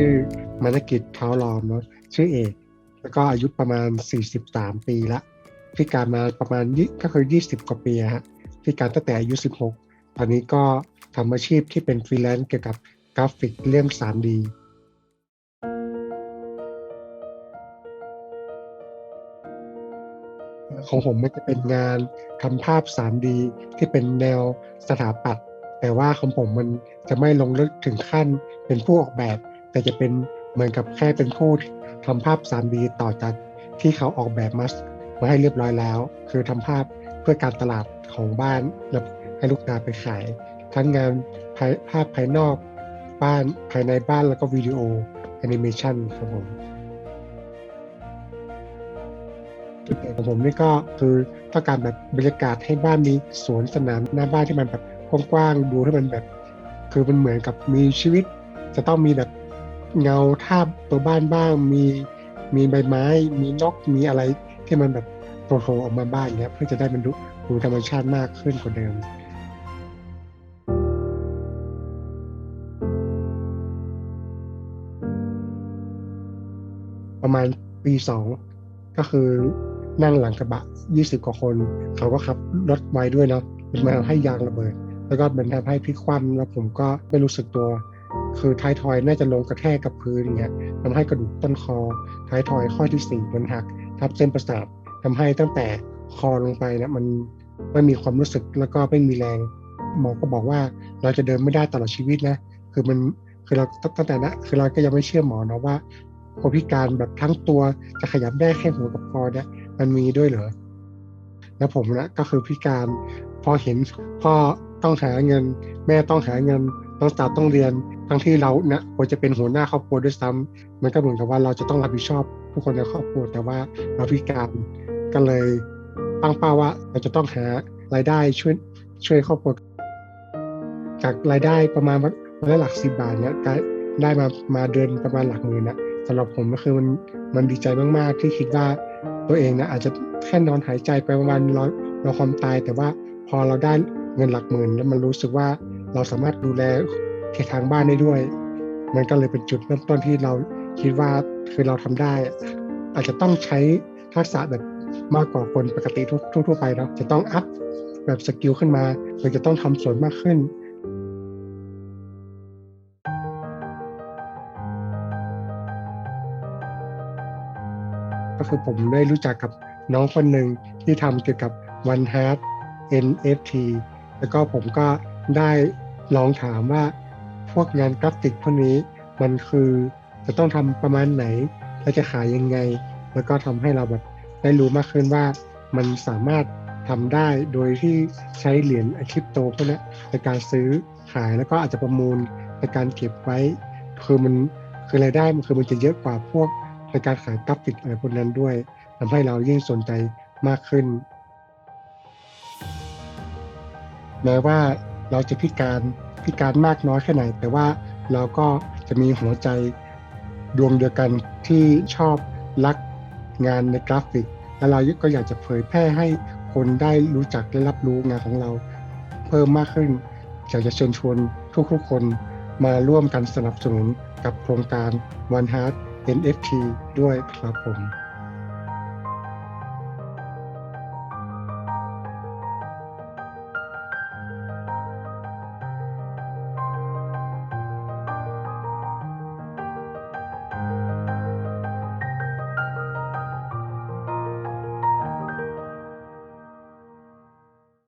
ื่อมานกิจเท้าล้อมเนาะชื่อเอก แล้วก็อายุประมาณ 43 ปีละพิการมาประมาณยี่ก็คือ 20 กว่าปีฮะพิการตั้งแต่อายุ 16 ตอนนี้ก็ทำอาชีพที่เป็นฟรีแลนซ์เกี่ยวกับกราฟิกเลี่ยม 3D ของผมมันจะเป็นงานทำภาพ 3D ที่เป็นแนวสถาปัตย์แต่ว่าของผมมันจะไม่ลงลึกถึงขั้นเป็นผู้ออกแบบ แต่จะเป็นเหมือนกับแค่เป็นผู้ทำภาพ 3D ต่อจากที่เขาออกแบบมามาให้เรียบร้อยแล้ว คือทำภาพเพื่อการตลาดของบ้านแล้วให้ลูกค้าไปขาย ทั้งงานภาภาพภายนอกบ้านภายในบ้านแล้วก็วิดีโอแอนิเมชันครับผมจุดเด่นของผมนี่ก็คือต้องการแบบบรรยากาศให้บ้านมีสวนสนามหน้าบ้านที่มันแบบกว้างๆดูให้มันแบบ คือมันเหมือนกับมีชีวิต จะต้องมีแบบ เงาทาบตัวบ้านบ้าง มีมีใบไม้ มีนกมีอะไรที่มันแบบโผล่ออกมาบ้างเงี้ยเพื่อจะได้มันดูดูธรรมชาติมากขึ้นกว่าเดิมประมาณปีสองก็คือนั่งหลังกระบะ20กว่าคน เขาก็ขับรถไวด้วยเนาะมันมาให้ยางระเบิด แล้วก็มันทำให้พลิกคว่ำแล้วผมก็ไม่รู้สึกตัว คือท้ายทอยน่าจะลงกระแทกกับพื้นอย่างเงี้ยทำให้กระดูกต้นคอ ท้ายทอยข้อที่สี่มันหัก ทับเส้นประสาททำให้ตั้งแต่คอลงไปเนี่ยมันไม่มีความรู้สึกแล้วก็ไม่มีแรงหมอก็บอกว่าเราจะเดินไม่ได้ตลอดชีวิตนะคือมันคือเราตั้งแต่นะคือเราก็ยังไม่เชื่อหมอนะว่าคนพิการแบบทั้งตัวจะขยับได้แค่หัวกับคอเนี่ยมันมีด้วยเหรอแล้วผมนะก็คือพิการพอเห็นพ่อต้องหาเงิน แม่ต้องหาเงิน น้องสาวต้องเรียนทั้งที่เราเนะควรจะเป็นหัวหน้าครอบครัวด้วยซ้ำมันก็เหมือนกับว่าเราจะต้องรับผิดชอบทุกคนในครอบครัวแต่ว่าเราพิการก็เลยตั้งเป้าว่าเราจะต้องหารายได้ช่วยช่วยครอบครัวจากรายได้ประมาณวันละหลักสิบบาทเนี่ยได้มามาเดือนประมาณหลักหมื่นนะสำหรับผมก็คือมันมันดีใจมาก ๆ ที่คิดว่าตัวเองนะอาจจะแค่นอนหายใจไปประมาณรอรอความตาย แต่ว่าพอเราได้เงินหลักหมื่นแล้วมันรู้สึกว่า เราสามารถดูแลแค่ทางบ้านได้ด้วย มันก็เลยเป็นจุดเริ่มต้นที่เราคิดว่าคือเราทำได้ อาจจะต้องใช้ทักษะแบบมากกว่าคนปกติทั่วๆไปเนาะจะต้องอัพแบบสกิลขึ้นมาเราจะต้องทำสวนมากขึ้นก็คือผมได้รู้จักกับน้องคนหนึ่งที่ทำเกี่ยวกับ One Heart NFT แล้วก็ผมก็ได้ ลองถามว่าพวกงานกราฟิกพวกนี้มันคือจะต้องทำประมาณไหน และจะขายยังไง แล้วก็ทำให้เราแบบได้รู้มากขึ้นว่า มันสามารถทำได้โดยที่ใช้เหรียญคริปโตพวกนี้ในการซื้อขายแล้วก็อาจจะประมูลในการเก็บไว้ คือมันคือรายได้มันคือมันจะเยอะกว่าพวกในการขายกราฟิกอะไรพวกนั้นด้วยทำให้เรายิ่งสนใจมากขึ้นแม้ว่า เราจะพิการพิการมากน้อยแค่ไหน แต่ว่าเราก็จะมีหัวใจดวงเดียวกันที่ชอบรักงานในกราฟิก และเราก็อยากจะเผยแพร่ให้คนได้รู้จักและรับรู้งานของเรา เพิ่มมากขึ้นอยากจะเชิญชวนทุกๆคนมาร่วมกันสนับสนุนกับโครงการ One Heart NFT ด้วยครับผม